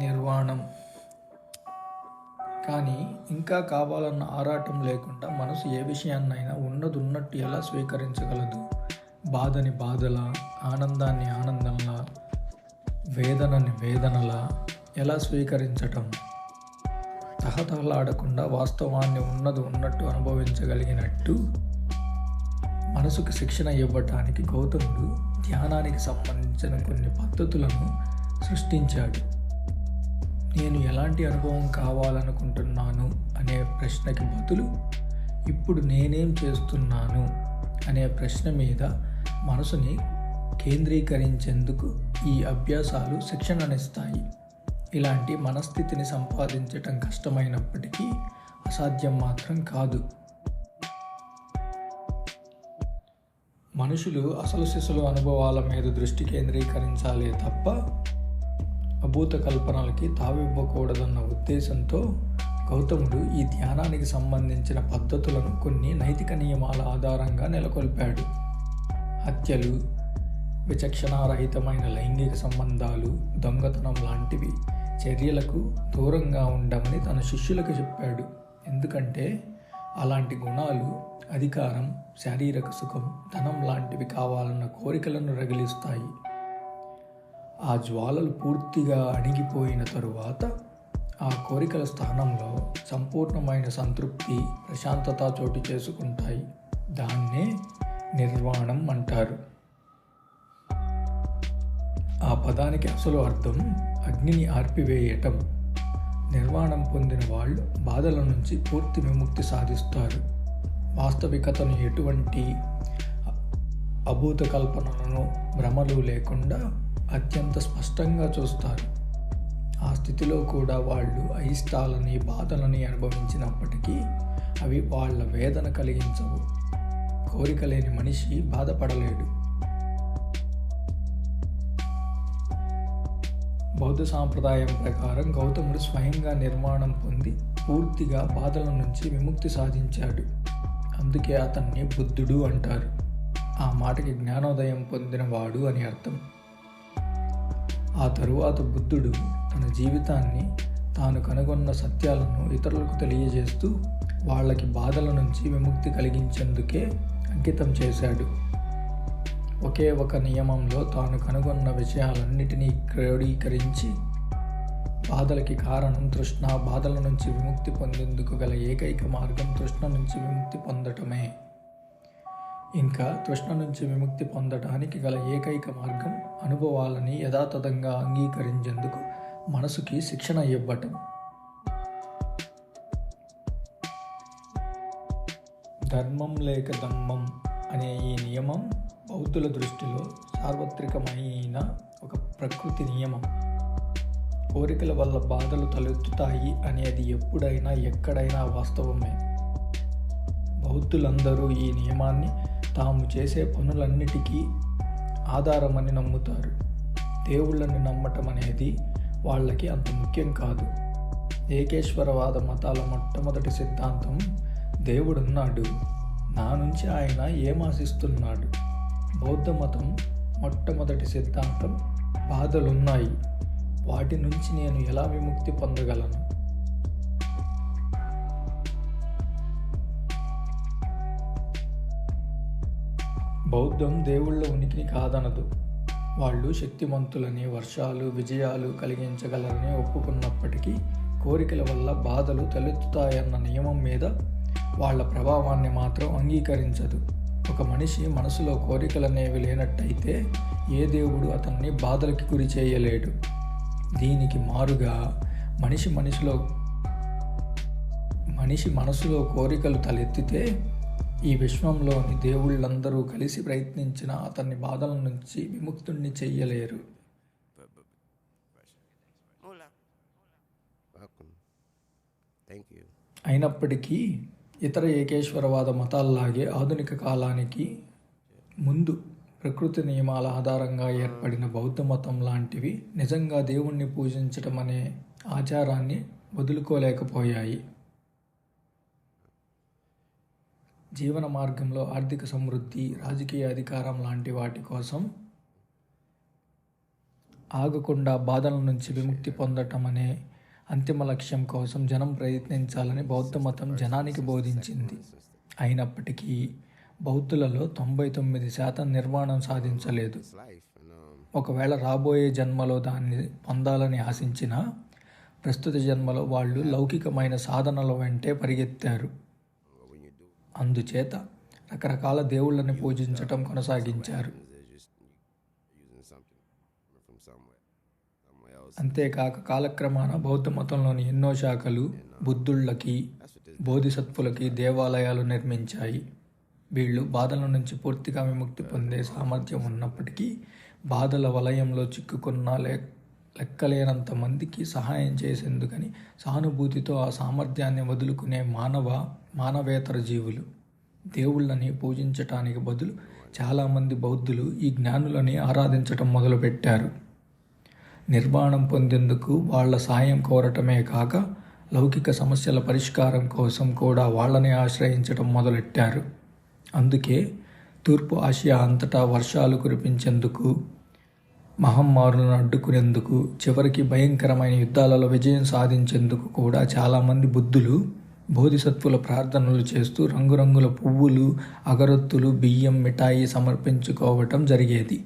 నిర్వాణం. కానీ ఇంకా కావాలన్న ఆరాటం లేకుండా మనసు ఏ విషయాన్నైనా ఉన్నది ఉన్నట్టు ఎలా స్వీకరించగలదు? బాధని బాధలా? ఆనందాన్ని ఆనందంలా? వేదనని వేదనలా ఎలా స్వీకరించటం? తహతహలాడకుండా వాస్తవాన్ని ఉన్నది ఉన్నట్టు అనుభవించగలిగినట్టు? మనసుకు శిక్షణ ఇవ్వటానికి గౌతముడు ధ్యానానికి సంబంధించిన కొన్ని పద్ధతులను సృష్టించాడు. నేను ఎలాంటి అనుభవం కావాలనుకుంటున్నాను అనే ప్రశ్నకి బదులు ఇప్పుడు నేనేం చేస్తున్నాను అనే ప్రశ్న మీద మనసుని కేంద్రీకరించేందుకు ఈ అభ్యాసాలు శిక్షణనిస్తాయి. ఇలాంటి మనస్థితిని సంపాదించటం కష్టమైనప్పటికీ అసాధ్యం మాత్రం కాదు. మనుషులు అసలు శిశులు అనుభవాల మీద దృష్టి కేంద్రీకరించాలే తప్ప అభూత కల్పనలకి తావివ్వకూడదన్న ఉద్దేశంతో గౌతముడు ఈ ధ్యానానికి సంబంధించిన పద్ధతులను కొన్ని నైతిక నియమాల ఆధారంగా నెలకొల్పాడు. హత్యలు విచక్షణారహితమైన లైంగిక సంబంధాలు దొంగతనం లాంటివి చర్యలకు దూరంగా ఉండమని తన శిష్యులకు చెప్పాడు. ఎందుకంటే అలాంటి గుణాలు అధికారం శారీరక సుఖం ధనం లాంటివి కావాలన్న కోరికలను రగిలిస్తాయి. ఆ జ్వాలలు పూర్తిగా అణిగిపోయిన తరువాత ఆ కోరికల స్థానంలో సంపూర్ణమైన సంతృప్తి ప్రశాంతత చోటు చేసుకుంటాయి. దాన్నే నిర్వాణం అంటారు. ఆ పదానికి అసలు అర్థం అగ్నిని ఆర్పివేయటం. నిర్వాణం పొందిన వాళ్ళు బాధల నుంచి పూర్తి విముక్తి సాధిస్తారు. వాస్తవికతను ఎటువంటి అభూత కల్పనలను భ్రమలు లేకుండా అత్యంత స్పష్టంగా చూస్తారు. ఆ స్థితిలో కూడా వాళ్ళు అయిష్టాలని బాధలని అనుభవించినప్పటికీ అవి వాళ్ళ వేదన కలిగించవు. కోరిక లేని మనిషి బాధపడలేడు. బౌద్ధ సాంప్రదాయం ప్రకారం గౌతముడు స్వయంగా నిర్మాణం పొంది పూర్తిగా బాధల నుంచి విముక్తి సాధించాడు. అందుకే అతన్ని బుద్ధుడు అంటారు. ఆ మాటకి జ్ఞానోదయం పొందినవాడు అని అర్థం. ఆ తరువాత బుద్ధుడు తన జీవితాన్ని తాను కనుగొన్న సత్యాలను ఇతరులకు తెలియజేస్తూ వాళ్ళకి బాధల నుంచి విముక్తి కలిగించేందుకే అంకితం చేశాడు. ఒకే ఒక నియమంలో తాను కనుగొన్న విషయాలన్నిటినీ క్రోడీకరించి బాధలకి కారణం తృష్ణ బాధల నుంచి విముక్తి పొందేందుకు గల ఏకైక మార్గం తృష్ణ నుంచి విముక్తి పొందటమే. ఇంకా తృష్ణ నుంచి విముక్తి పొందటానికి గల ఏకైక మార్గం అనుభవాలని యథాతథంగా అంగీకరించేందుకు మనసుకి శిక్షణ ఇవ్వటం. ధర్మం లేక ధమ్మం అనే ఈ నియమం బౌద్ధుల దృష్టిలో సార్వత్రికమైన ఒక ప్రకృతి నియమం. కోరికల వల్ల బాధలు తలెత్తుతాయి అనేది ఎప్పుడైనా ఎక్కడైనా వాస్తవమే. బౌద్ధులందరూ ఈ నియమాన్ని తాము చేసే పనులన్నిటికీ ఆధారమని నమ్ముతారు. దేవుళ్ళని నమ్మటం అనేది వాళ్ళకి అంత ముఖ్యం కాదు. ఏకేశ్వరవాద మతాల మొట్టమొదటి సిద్ధాంతం దేవుడున్నాడు నా నుంచి ఆయన ఏమాశిస్తున్నాడు. బౌద్ధ మతం మొట్టమొదటి సిద్ధాంతం బాధలున్నాయి వాటి నుంచి నేను ఎలా విముక్తి పొందగలను? బౌద్ధం దేవుళ్ళ ఉనికిని కాదనదు. వాళ్ళు శక్తిమంతులని వర్షాలు విజయాలు కలిగించగలరని ఒప్పుకున్నప్పటికీ కోరికల వల్ల బాధలు తలెత్తుతాయన్న నియమం మీద వాళ్ళ ప్రభావాన్ని మాత్రం అంగీకరించదు. ఒక మనిషి మనసులో కోరికలనేవి లేనట్టయితే ఏ దేవుడు అతన్ని బాధలకి గురి చేయలేడు. దీనికి మారుగా మనిషి మనిషిలో మనిషి మనసులో కోరికలు తలెత్తితే ఈ విశ్వంలోని దేవుళ్ళందరూ కలిసి ప్రయత్నించిన అతన్ని బాధల నుంచి విముక్తుణ్ణి చెయ్యలేరు అయినప్పటికీ ఇతర ఏకేశ్వరవాద మతాల్లాగే ఆధునిక కాలానికి ముందు ప్రకృతి నియమాల ఆధారంగా ఏర్పడిన బౌద్ధ మతం లాంటివి నిజంగా దేవుణ్ణి పూజించటం అనే ఆచారాన్ని వదులుకోలేకపోయాయి. జీవన మార్గంలో ఆర్థిక సమృద్ధి రాజకీయ అధికారం లాంటి వాటి కోసం ఆగకుండా బాధల నుంచి విముక్తి పొందటం అనే అంతిమ లక్ష్యం కోసం జనం ప్రయత్నించాలని బౌద్ధ మతం జనానికి బోధించింది. అయినప్పటికీ బౌద్ధులలో తొంభై తొమ్మిది శాతం నిర్మాణం సాధించలేదు. ఒకవేళ రాబోయే జన్మలో దాన్ని పొందాలని ఆశించిన ప్రస్తుత జన్మలో వాళ్ళు లౌకికమైన సాధనల వెంటే పరిగెత్తారు. అందుచేత రకరకాల దేవుళ్ళని పూజించటం కొనసాగించారు. అంతేకాక కాలక్రమాన బౌద్ధ మతంలోని ఎన్నో శాఖలు బుద్ధుళ్ళకి బోధిసత్వులకి దేవాలయాలు నిర్మించాయి. వీళ్ళు బాధల నుంచి పూర్తిగా విముక్తి పొందే సామర్థ్యం ఉన్నప్పటికీ బాధల వలయంలో చిక్కుకున్న లే లెక్కలేనంత మందికి సహాయం చేసేందుకని సానుభూతితో ఆ సామర్థ్యాన్ని వదులుకునే మానవ మానవేతర జీవులు. దేవుళ్ళని పూజించటానికి బదులు చాలామంది బౌద్ధులు ఈ జ్ఞానులని ఆరాధించటం మొదలుపెట్టారు. నిర్మాణం పొందేందుకు వాళ్ళ సాయం కోరటమే కాక లౌకిక సమస్యల పరిష్కారం కోసం కూడా వాళ్ళని ఆశ్రయించడం మొదలెట్టారు. అందుకే తూర్పు ఆసియా అంతటా వర్షాలు కురిపించేందుకు మహమ్మారులను అడ్డుకునేందుకు చివరికి భయంకరమైన యుద్ధాలలో విజయం సాధించేందుకు కూడా చాలామంది బుద్ధులు బోధిసత్వుల ప్రార్థనలు చేస్తూ రంగురంగుల పువ్వులు అగరొత్తులు బియ్యం మిఠాయి సమర్పించుకోవటం జరిగేది.